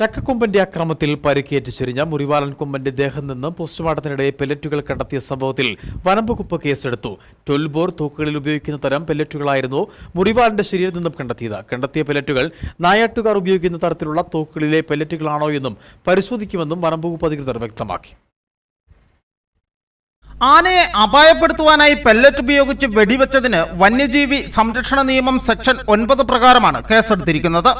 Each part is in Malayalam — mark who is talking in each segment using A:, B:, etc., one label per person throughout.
A: ചക്കക്കൊമ്പന്റെ അക്രമത്തിൽ പരിക്കേറ്റ് ചെരിഞ്ഞ മുറിവാലൻ കൊമ്പന്റെ ദേഹം നിന്ന് പോസ്റ്റ്മോർട്ടത്തിനിടെ പെല്ലറ്റുകൾ കണ്ടെത്തിയ സംഭവത്തിൽ വനംവകുപ്പ് കേസെടുത്തു. ട്വൽബോർ തൂക്കുകളിൽ ഉപയോഗിക്കുന്ന തരം പെല്ലറ്റുകളായിരുന്നു മുറിവാലന്റെ ശരീരത്തിൽ നിന്നും കണ്ടെത്തിയത്. കണ്ടെത്തിയ പെല്ലറ്റുകൾ നായാട്ടുകാർ ഉപയോഗിക്കുന്ന തരത്തിലുള്ള തൂക്കുകളിലെ പെല്ലറ്റുകളാണോ എന്നും പരിശോധിക്കുമെന്നും വനംവകുപ്പ് അധികൃതർ വ്യക്തമാക്കി.
B: ആനയെ അപായപ്പെടുത്തുവാനായി പെല്ലറ്റ് ഉപയോഗിച്ച് വെടിവെച്ചതിന് വന്യജീവി സംരക്ഷണ നിയമം സെക്ഷൻ ഒൻപത് പ്രകാരമാണ് കേസെടുത്തിരിക്കുന്നത്.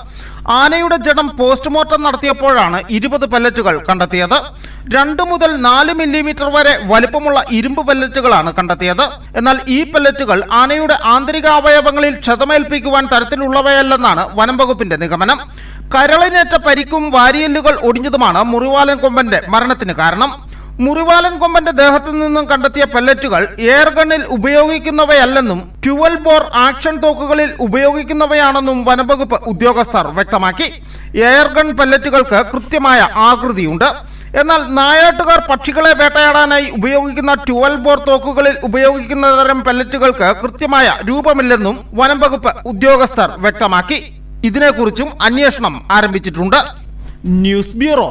B: ആനയുടെ ജഡം പോസ്റ്റ്മോർട്ടം നടത്തിയപ്പോഴാണ് ഇരുപത് പെല്ലറ്റുകൾ കണ്ടെത്തിയത്. രണ്ട് മുതൽ നാല് മില്ലിമീറ്റർ വരെ വലിപ്പമുള്ള ഇരുമ്പ് പെല്ലറ്റുകളാണ് കണ്ടെത്തിയത്. എന്നാൽ ഈ പെല്ലറ്റുകൾ ആനയുടെ ആന്തരിക അവയവങ്ങളിൽ ക്ഷതമേൽപ്പിക്കുവാൻ തരത്തിലുള്ളവയല്ലെന്നാണ് വനം വകുപ്പിന്റെ നിഗമനം. കരളിനേറ്റ പരിക്കും വാരിയല്ലുകൾ ഒടിഞ്ഞതുമാണ് മുറിവാലൻ കൊമ്പന്റെ മരണത്തിന് കാരണം. മുറിവാലൻ കൊമ്പന്റെ ദേഹത്തു നിന്നും കണ്ടെത്തിയ പെല്ലറ്റുകൾ എയർഗണ്ണിൽ ഉപയോഗിക്കുന്നവയല്ലെന്നും ട്യുവൽ ബോർ ആക്ഷൻ തോക്കുകളിൽ ഉപയോഗിക്കുന്നവയാണെന്നും വനംവകുപ്പ് ഉദ്യോഗസ്ഥർ വ്യക്തമാക്കി. എയർഗൺ പെല്ലറ്റുകൾക്ക് കൃത്യമായ ആകൃതിയുണ്ട്. എന്നാൽ നായാട്ടുകാർ പക്ഷികളെ വേട്ടയാടാനായി ഉപയോഗിക്കുന്ന ട്യുവൽ ബോർ തോക്കുകളിൽ ഉപയോഗിക്കുന്ന തരം പെല്ലറ്റുകൾക്ക് കൃത്യമായ രൂപമില്ലെന്നും വനംവകുപ്പ് ഉദ്യോഗസ്ഥർ വ്യക്തമാക്കി. ഇതിനെക്കുറിച്ചും അന്വേഷണം ആരംഭിച്ചിട്ടുണ്ട്. News bureau.